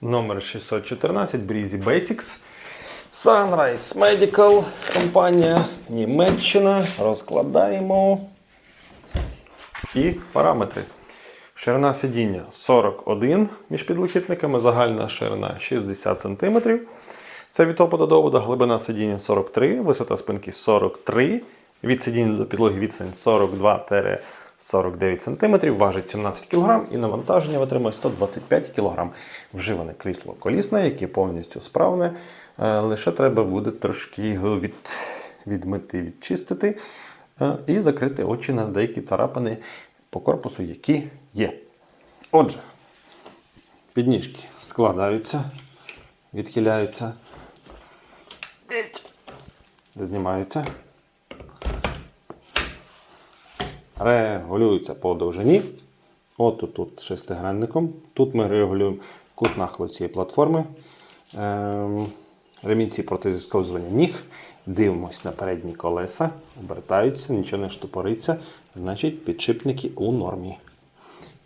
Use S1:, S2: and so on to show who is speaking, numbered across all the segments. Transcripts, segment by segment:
S1: Номер 614 Breezy Basics. Sunrise Medical компанія Німеччина. Розкладаємо. І параметри. Ширина сидіння 41 між підлокітниками, загальна ширина 60 см. Це від топу до доводу, глибина сидіння 43, висота спинки 43, від сидіння до підлоги відстань 42-49 см, важить 17 кг і навантаження витримує 125 кг. Вживане крісло колісне, яке повністю справне. Е, Лише треба буде трошки його від, відмити, відчистити е, і закрити очі на деякі царапини по корпусу, які є. Отже, підніжки складаються, відхиляються, знімаються, регулюються по довжині. От тут, тут шестигранником. Тут ми регулюємо кут нахилу цієї платформи. Ем, ремінці протизісковзування ніг. Дивимось на передні колеса, обертаються, нічого не штопориться. Значить, підшипники у нормі.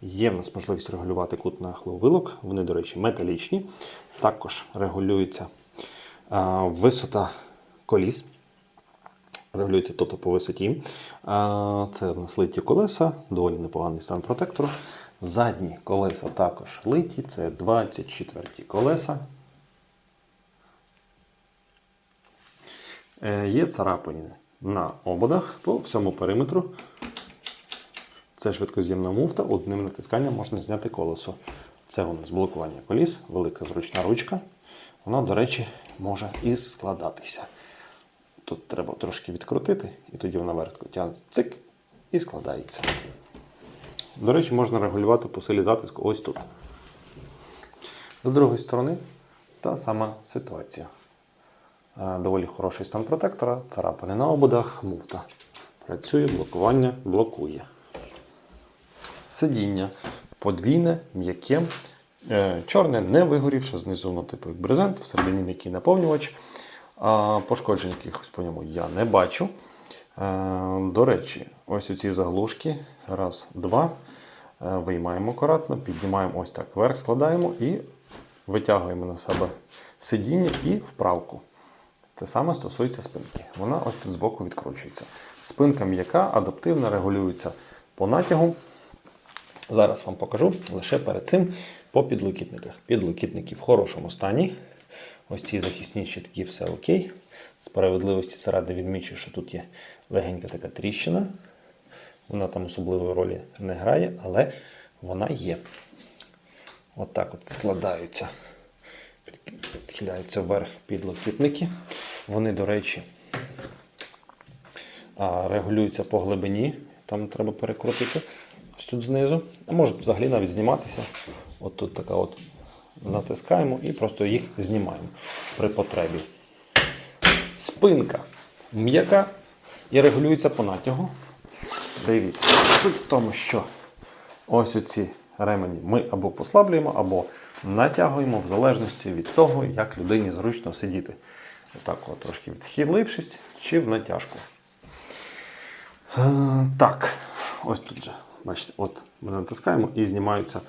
S1: Є в нас можливість регулювати кут нахилу вилок. Вони, до речі, металічні. Також регулюється а, висота коліс. Регулюється тобто по висоті. Це в нас литі колеса, доволі непоганий стан протектору. Задні колеса також литі, це 24 колеса. Е, Є царапини на ободах по всьому периметру. Це швидкоз'ємна муфта, одним натисканням можна зняти колесо. Це у нас блокування коліс, велика зручна ручка. Вона, до речі, може і складатися. Тут треба трошки відкрутити, і тоді вона вертко тягне цик і складається. До речі, можна регулювати по силі затиску ось тут. З другої сторони, та сама ситуація. Е, Доволі хороший стан протектора, царапини на ободах, муфта. Працює, блокування блокує. Сидіння подвійне, м'яке, е, чорне, не вигорівше, знизу воно типу як брезент, всередині м'який наповнювач. Пошкоджень якихось по ньому я не бачу. Е, До речі, ось у ці заглушки. Раз, два. Е, Виймаємо акуратно, піднімаємо ось так вверх, складаємо і витягуємо на себе сидіння і вправку. Те саме стосується спинки. Вона ось тут збоку відкручується. Спинка м'яка, адаптивна, регулюється по натягу. Зараз вам покажу лише перед цим по підлокітниках. Підлокітники в хорошому стані. Ось ці захисні щитки, все окей. Справедливості заради відмічу, що тут є легенька така тріщина. Вона там особливої ролі не грає, але вона є. Отак от, складаються, підхиляються вверх підлокітники. Вони, до речі, регулюються по глибині. Там треба перекрутити ось тут знизу. А можуть взагалі навіть зніматися. От тут така от натискаємо і просто їх знімаємо при потребі. Спинка м'яка і регулюється по натягу. Дивіться, суть в тому, що ось оці ремені ми або послаблюємо, або натягуємо в залежності від того, як людині зручно сидіти. Отак, от, трошки відхилившись чи в натяжку. Е, Так, ось тут же, бачите, от ми натискаємо і знімаються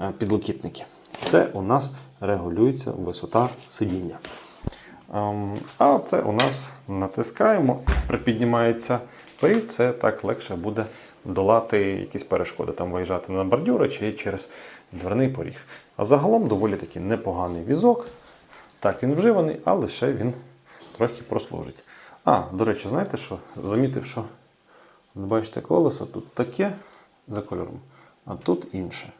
S1: е, підлокітники. Це у нас регулюється висота сидіння. Ем, А це у нас натискаємо, припіднімається перед, це так легше буде долати якісь перешкоди, там виїжджати на бордюри чи через дверний поріг. А загалом доволі таки непоганий візок. Так, він вживаний, а лише він трохи прослужить. А, до речі, знаєте що? Замітив, що бачите колесо тут таке за кольором, а тут інше.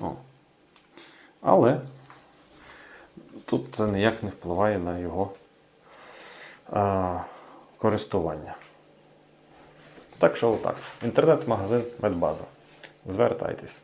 S1: О. Але тут це ніяк не впливає на його а, користування. Так що отак. Інтернет-магазин Медбаза. Звертайтесь.